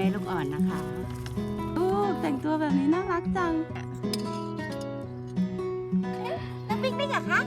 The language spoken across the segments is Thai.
ม่ลูกอ่อนนะคะโอ้แต่งตัวแบบนี้น่ารักจัง น้องปิ๊กปิ๊กเหรอคะ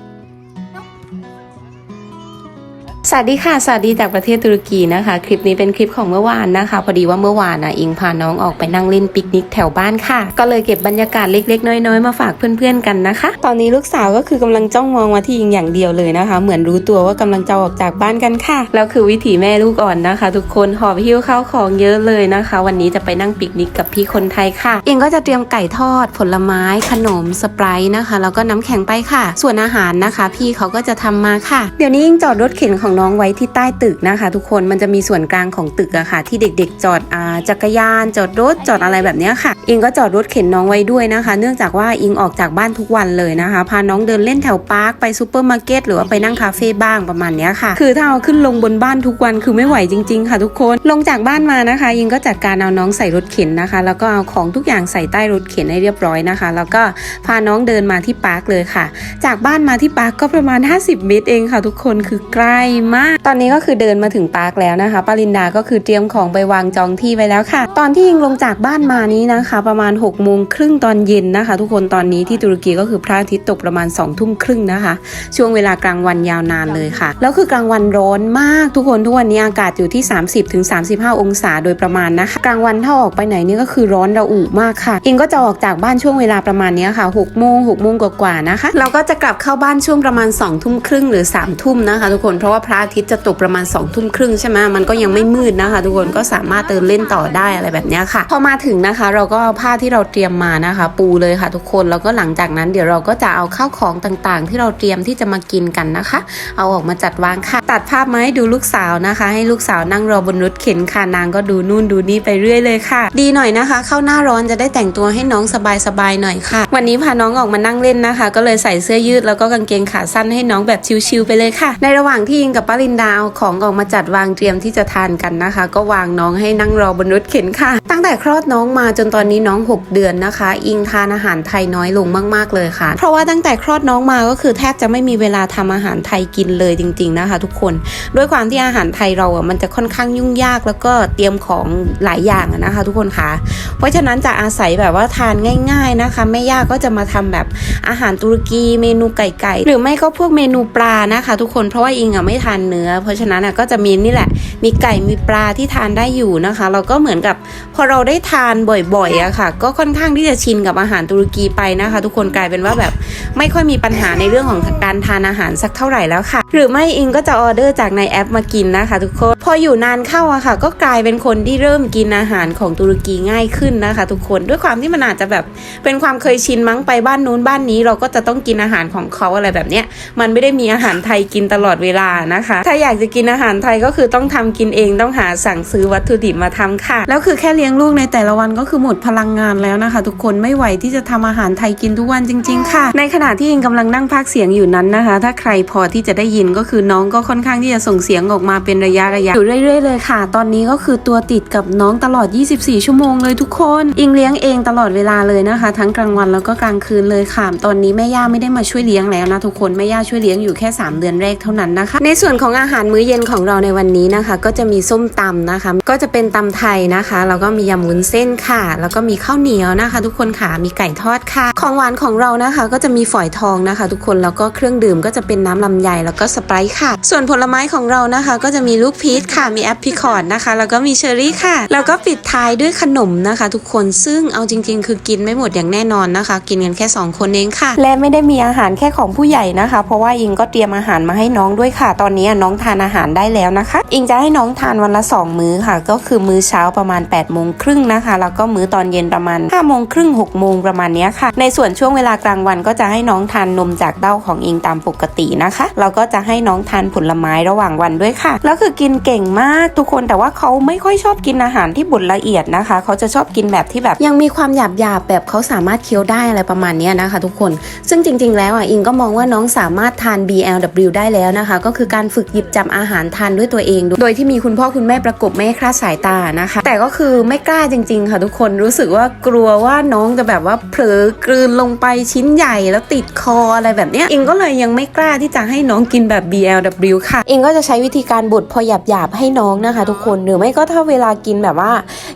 สวัสดีค่ะ สวัสดีจากประเทศตุรกีนะคะ คลิปนี้เป็นคลิปของเมื่อวานนะคะ พอดีว่าเมื่อวานนะอิงพาน้องออกไปนั่งเล่นปิกนิกแถวบ้านค่ะ ก็เลยเก็บบรรยากาศเล็ก ๆ น้อยๆมาฝากเพื่อนๆกันนะคะ ตอนนี้ลูกสาวก็คือกำลังจ้องมองมาที่อิงอย่างเดียวเลยนะคะ เหมือนรู้ตัวว่ากำลังจะออกจากบ้านกันค่ะ แล้วคือวิถีแม่ลูกอ่อนนะคะ ทุกคนหอบหิ้วข้าวของเยอะเลยนะคะ วันนี้จะไปนั่งปิกนิกกับพี่คนไทยค่ะอิงก็จะเตรียมไก่ทอด ผลไม้ ขนมสไปร์นะคะแล้วก็น้ำแข็งไปค่ะ ส่วนอาหารนะคะ พี่เขาก็จะทำมาค่ะ เดี๋ยวนี้อิงจอดรถเข็นของน้อง้องไว้ที่ใต้ตึกนะคะ ทุกคนมันจะมีส่วนกลางของตึกอะค่ะ ที่เด็กๆ จอดอจักรยาน จอดรถจอดอะไรแบบนี้ค่ะ อิงก็จอดรถเข็นน้องไว้ด้วยนะคะ เนื่องจากว่าอิงออกจากบ้านทุกวันเลยนะคะ พาน้องเดินเล่นแถวพาร์คไปซูเปอร์มาร์เก็ตหรือว่าไปนั่งคาเฟ่บ้างประมาณนี้ค่ะ คือถ้าเอาขึ้นลงบนบ้านทุกวันคือไม่ไหวจริงๆ ค่ะทุกคนลงจากบ้านมานะคะ อิงก็จัดการเอาน้องใส่รถเข็นนะคะ แล้วก็เอาของทุกอย่างใส่ใต้รถเข็นให้เรียบร้อยนะคะ แล้วก็พาน้องเดินมาที่พาร์คเลยค่ะ จากบ้านมาที่ปาร์คก็ประมาณ 50 เมตรเองค่ะ ทุกคนคือใกล้มาก ตอนนี้ก็คือเดินมาถึงปาร์คแล้วนะคะปารินดาก็คือเตรียมของไปวางจองที่ไว้แล้วค่ะ ตอนที่ยิงลงจากบ้านมานี้นะคะ ประมาณ6กโมงครึ่งตอนเย็นนะคะ ทุกคนตอนนี้ที่ตุรกีก็คือพระอาทิตย์ตกประมาณ2องทุ่มครึ่งนะคะ ช่วงเวลากลางวันยาวนานเลยค่ะ แล้วคือกลางวันร้อนมากทุกคนทุกวันนี้อากาศอยู่ที่ 30-35ถึง35องศาโดยประมาณนะคะ กลางวันถ้าออกไปไหนนี่ก็คือร้อนระอุมากค่ะ อิงก็จะออกจากบ้านช่วงเวลาประมาณนี้ค่ะ6โมง6โมงกว่าๆนะคะ เราก็จะกลับเข้าบ้านช่วงประมาณ2ทุ่มครึ่งหรือ3ทุ่มนะคะ ทุกคนเพราะว่าพระอาทิตย์จะตกประมาณ2ทุ่มครึ่งใช่ไหมมันก็ยังไม่มืดนะคะ ทุกคนก็สามารถเดินเล่นต่อได้อะไรแบบนี้ค่ะ พอมาถึงนะคะ เราก็เอาผ้าที่เราเตรียมมานะคะ ปูเลยค่ะทุกคนแล้วก็หลังจากนั้นเดี๋ยวเราก็จะเอาข้าวของต่างๆ ที่เราเตรียมที่จะมากินกันนะคะ เอาออกมาจัดวางค่ะ ตัดภาพมาให้ดูลูกสาวนะคะ ให้ลูกสาวนั่งรอบนรถเข็นค่ะนางก็ดูนู่นดูนี่ไปเรื่อยเลยค่ะ ดีหน่อยนะคะ เข้าหน้าร้อนจะได้แต่งตัวให้น้องสบายๆหน่อยค่ะ วันนี้พาน้องออกมานั่งเล่นนะคะ ก็เลยใส่เสื้อยืดแล้วก็กางเกงขาสั้นให้น้องแบบชิลๆไปเลยค่ะ ในระหว่างที่ยิงกับป้าลินดาเอาของออกมาจัดวางเตรียมที่จะทานกันนะคะ ก็วางน้องให้นั่งรอบนรถเข็นค่ะ ตั้งแต่คลอดน้องมาจนตอนนี้น้อง 6 เดือนนะคะ อิงทานอาหารไทยน้อยลงมาก ๆ เลยค่ะ เพราะว่าตั้งแต่คลอดน้องมาก็คือแทบจะไม่มีเวลาทำอาหารไทยกินเลยจริง ๆนะคะ ทุกคนด้วยความที่อาหารไทยเราอะมันจะค่อนข้างยุ่งยากแล้วก็เตรียมของหลายอย่างนะคะ ทุกคนค่ะ เพราะฉะนั้นจะอาศัยแบบว่าทานง่าย ๆนะคะแม่ย่าก็จะมาทำแบบอาหารตุรกี เมนูไก่ๆหรือไม่ก็พวกเมนูปลานะคะ ทุกคนเพราะว่าอิงอะไม่ทานเนื้อ เพราะฉะนั้นก็จะมีนี่แหละ มีไก่มีปลาที่ทานได้อยู่นะคะ เราก็เหมือนกับพอเราได้ทานบ่อยๆอะค่ะ ก็ค่อนข้างที่จะชินกับอาหารตุรกีไปนะคะ ทุกคนกลายเป็นว่าแบบไม่ค่อยมีปัญหาในเรื่องของการทานอาหารสักเท่าไหร่แล้วค่ะ หรือไม่อิงก็จะออเดอร์จากในแอปมากินนะคะ ทุกคนพออยู่นานเข้าอะค่ะ ก็กลายเป็นคนที่เริ่มกินอาหารของตุรกีง่ายขึ้นนะคะ ทุกคนด้วยความที่มันอาจจะแบบเป็นความเคยชินมั้งไปบ้านนู้นบ้านนี้ เราก็จะต้องกินอาหารของเขาอะไรแบบเนี้ยมันไม่ได้มีอาหารไทยกินตลอดเวลานะคะถ้าอยากจะกินอาหารไทยก็คือต้องทำกินเองต้องหาสั่งซื้อวัตถุดิบมาทำค่ะ แล้วคือแค่เลี้ยงลูกในแต่ละวันก็คือหมดพลังงานแล้วนะคะ ทุกคนไม่ไหวที่จะทำอาหารไทยกินทุกวันจริง ๆ ค่ะ ในขณะที่อิงกำลังนั่งพากย์เสียงอยู่นั้นนะคะ ถ้าใครพอที่จะได้ยินก็คือน้องก็ค่อนข้างที่จะส่งเสียงออกมาเป็นระยะระยะอยู่เรื่อยๆเลยค่ะ ตอนนี้ก็คือตัวติดกับน้องตลอด 24 ชั่วโมงเลยทุกคน อิงเลี้ยงเองตลอดเวลาเลยนะคะ ทั้งกลางวันแล้วก็กลางคืนเลยค่ะ ตอนนี้แม่ย่าไม่ได้มาช่วยเลี้ยงแล้วนะทุกคนแม่ย่าช่วยเลี้ยงอยู่แค่ 3 เดือนแรกเท่านั้นนะคะ ในส่วนของอาหารมื้อเย็นของเราในวันนี้นะคะ ก็จะมีส้มตำนะคะ ก็จะเป็นตำไทยนะคะแล้วก็มียำวุ้นเส้นค่ะ แล้วก็มีข้าวเหนียวนะคะ ทุกคนค่ะมีไก่ทอดค่ะ ของหวานของเรานะคะ ก็จะมีฝอยทองนะคะ ทุกคนแล้วก็เครื่องดื่มก็จะเป็นน้ำลำไยแล้วก็สไปร์ค่ะ ส่วนผลไม้ของเรานะคะ ก็จะมีลูกพีชค่ะมีแอปพลิคอร์ดนะคะ แล้วก็มีเชอร์รี่ค่ะ แล้วก็ปิดท้ายด้วยขนมนะคะ ทุกคนซึ่งเอาจริง ๆ คือกินไม่หมดอย่างแน่นอนนะคะ กินกันแค่ 2 คนเองค่ะ และไม่ได้มีอาหารแค่ของผู้ใหญ่นะคะ เพราะว่าอิงก็เตรียมอาหารมาให้น้องด้วยค่ะตอนนี้น้องทานอาหารได้แล้วนะคะ อิงจะให้น้องทานวันละ 2 มื้อค่ะ ก็คือมื้อเช้าประมาณ8ปดโมงครึ่งนะคะ แล้วก็มื้อตอนเย็นประมาณ5้าโมงครึ่งหกโมงประมาณนี้ค่ะ ในส่วนช่วงเวลากลางวันก็จะให้น้องทานนมจากเต้าของอิงตามปกตินะคะ เราก็จะให้น้องทานผลไม้ระหว่างวันด้วยค่ะ แล้วคือกินเก่งมากทุกคนแต่ว่าเขาไม่ค่อยชอบกินอาหารที่บดละเอียดนะคะ เขาจะชอบกินแบบที่แบบ ยังมีความหยาบหยาบๆแบบเขาสามารถเคี้ยวได้อะไรประมาณนี้นะคะ ทุกคน ซึ่งจริง ๆ แล้วอะอิงก็มองว่าน้องสามารถทาน BLW ได้แล้วนะคะ ก็คือการฝึกหยิบจับอาหารทานด้วยตัวเอง โดยที่มีคุณพ่อคุณแม่ประกบไม่ให้คลาดสายตานะคะ แต่ก็คือไม่กล้าจริง ๆ ค่ะทุกคนรู้สึกว่ากลัวว่าน้องจะแบบว่าเผลอกลืนลงไปชิ้นใหญ่แล้วติดคออะไรแบบนี้อิงก็เลยยังไม่กล้าที่จะให้น้องกินแบบ BLW ค่ะ อิงก็จะใช้วิธีการบดพอหยาบๆให้น้องนะคะ ทุกคนหรือไม่ก็ถ้าเวลากินแบบว่า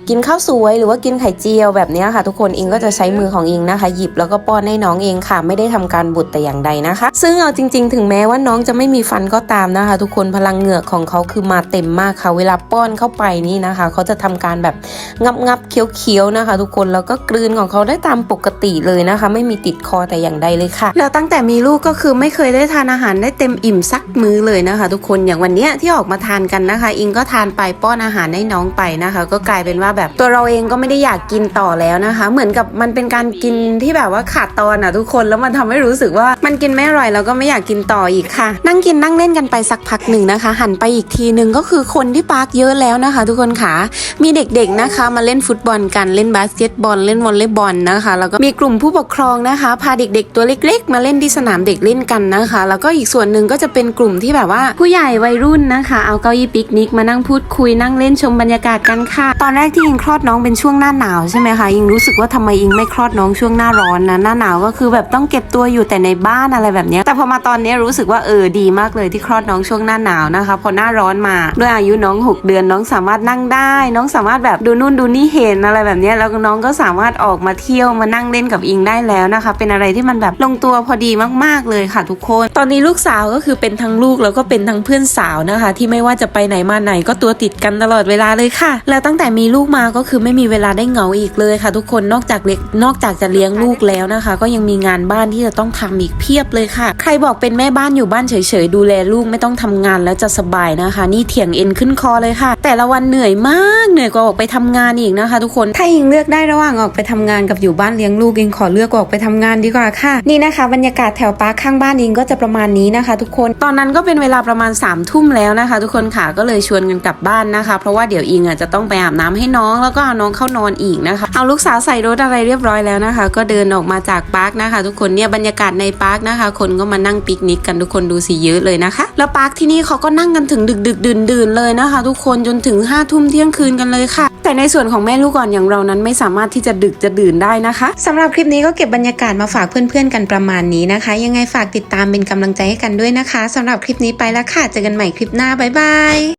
กินข้าวสวยหรือว่ากินไข่เจียวแบบนี้ค่ะ ทุกคนอิงก็จะใช้มือของอิงนะคะ หยิบแล้วก็ป้อนให้น้องเองค่ะ ไม่ได้ทำการบดแต่อย่างใดนะคะ ซึ่งเอาจริง ๆ ถึงแม้ว่าน้องจะไม่มีฟันก็ตามนะคะทุกคนพลังเหงือกของเขาคือมาเต็มมากค่ะ เวลาป้อนเข้าไปนี่นะคะ เขาจะทำการแบบงับงับๆเคี้ยวๆนะคะ ทุกคนแล้วก็กลืนของเขาได้ตามปกติเลยนะคะ ไม่มีติดคอแต่อย่างใดเลยค่ะ แล้วตั้งแต่มีลูกก็คือไม่เคยได้ทานอาหารได้เต็มอิ่มสักมื้อเลยนะคะ ทุกคนอย่างวันนี้ที่ออกมาทานกันนะคะ อิงก็ทานไปป้อนอาหารให้น้องไปนะคะ ก็กลายเป็นว่าแบบตัวเราเองก็ไม่ได้อยากกินต่อแล้วนะคะ เหมือนกับมันเป็นการกินที่แบบว่าขาดตอนอะทุกคนแล้วมันทำให้รู้สึกว่ามันกินไม่อร่อยแล้วก็ไม่อยากกินต่ออีกค่ะ นั่งกินนั่งเล่นกันไปสักพักหนึ่งนะคะ หันไปอีกทีหนึ่งก็คือคนที่ปาร์คเยอะแล้วนะคะ ทุกคนค่ะมีเด็กๆนะคะ มาเล่นฟุตบอลกันเล่นบาสเกตบอลเล่นวอลเลย์บอลนะคะ แล้วก็มีกลุ่มผู้ปกครองนะคะ พาเด็ก ๆ ตัวเล็ก ๆ มาเล่นที่สนามเด็กเล่นกันนะคะ แล้วก็อีกส่วนหนึ่งก็จะเป็นกลุ่มที่แบบว่า ผู้ใหญ่วัยรุ่นนะคะ เอาเก้าอี้ปิกนิกมานั่งพูดคุยนั่งเล่นชมบรรยากาศกันค่ะ ตอนแรกที่อิงคลอดน้องเป็นช่วงหน้าหนาวใช่ไหมคะอิงรู้สึกว่าทำไมอิงไม่คลอดน้องช่วงหน้าร้อนนะหน้าหนาวก็คือแบบต้องเก็บตัวอยู่แต่ในบ้านอะไรแบบนี้แต่พอมาตอนนี้รู้สึกว่าเออดีมากเลยที่คลอดน้องช่วงหน้าหนาวนะคะ พอหน้าร้อนมา ด้วยอายุน้อง 6 เดือนน้องสามารถนั่งได้ น้องสามารถแบบดูนู่นดูนี่เห็นอะไรแบบนี้แล้วน้องก็สามารถออกมาเที่ยวมานั่งเล่นกับอิงได้แล้วนะคะ เป็นอะไรที่มันแบบลงตัวพอดีมาก ๆเลยค่ะทุกคน ตอนนี้ลูกสาวก็คือเป็นทั้งลูกแล้วก็เป็นทั้งเพื่อนสาวนะคะ ที่ไม่ว่าจะไปไหนมาไหนก็ตัวติดกันตลอดเวลาเลยค่ะ แล้วตั้งแต่มีลูกมาก็คือไม่มีเวลาได้เหงาอีกเลยค่ะ ทุกคนนอกจากเล็กนอกจากจะเลี้ยงลูกแล้วนะคะ ก็ยังมีงานบ้านที่จะต้องทำอีกเพียบเลยค่ะ ใครบอกเป็นแม่บ้านอยู่บ้านเฉยๆดูแลลูกไม่ต้อง้องทำงานแล้วจะสบายนะคะ นี่เถียงเอ็นขึ้นคอเลยค่ะ แต่ละวันเหนื่อยมากเหนื่อยกว่าออกไปทำงานอีกนะคะ ทุกคนถ้ายิงเลือกได้ระหว่างออกไปทำงานกับอยู่บ้านเลี้ยงลูกยิงขอเลือกออกไปทำงานดีกว่าค่ะ นี่นะคะ บรรยากาศแถวปาร์คข้างบ้านยิงก็จะประมาณนี้นะคะ ทุกคนตอนนั้นก็เป็นเวลาประมาณ3ามทุ่มแล้วนะคะ ทุกคนค่ะก็เลยชวนกันกลับบ้านนะคะ เพราะว่าเดี๋ยวอิงอะจะต้องไปอาบน้ำให้น้องแล้วก็เอาน้องเข้านอนอีกนะคะ เอาลูกสาวใส่รถอะไรเรียบร้อยแล้วนะคะ ก็เดินออกมาจากปาร์คนะคะ ทุกคนเนี่ยบรรยากาศในปาร์คนะคะ คนก็มานั่งปิกนิกกันทุกคนดูสิเยอะเลยนะคะแล้วปาร์คที่นี่เขาก็นั่งกันถึงดึกดึกดื่นดื่นเลยนะคะ ทุกคนจนถึง5้าทุ่มเที่ยงคืนกันเลยค่ะ แต่ในส่วนของแม่ลูกก่อนอย่างเรานั้นไม่สามารถที่จะดึกจะดื่นได้นะคะสำหรับคลิปนี้ก็เก็บบรรยากาศมาฝากเพื่อนๆกันประมาณนี้นะคะ ยังไงฝากติดตามเป็นกำลังใจให้กันด้วยนะคะสำหรับคลิปนี้ไปแล้วค่ะเจอกันใหม่คลิปหน้าบ๊ายบาย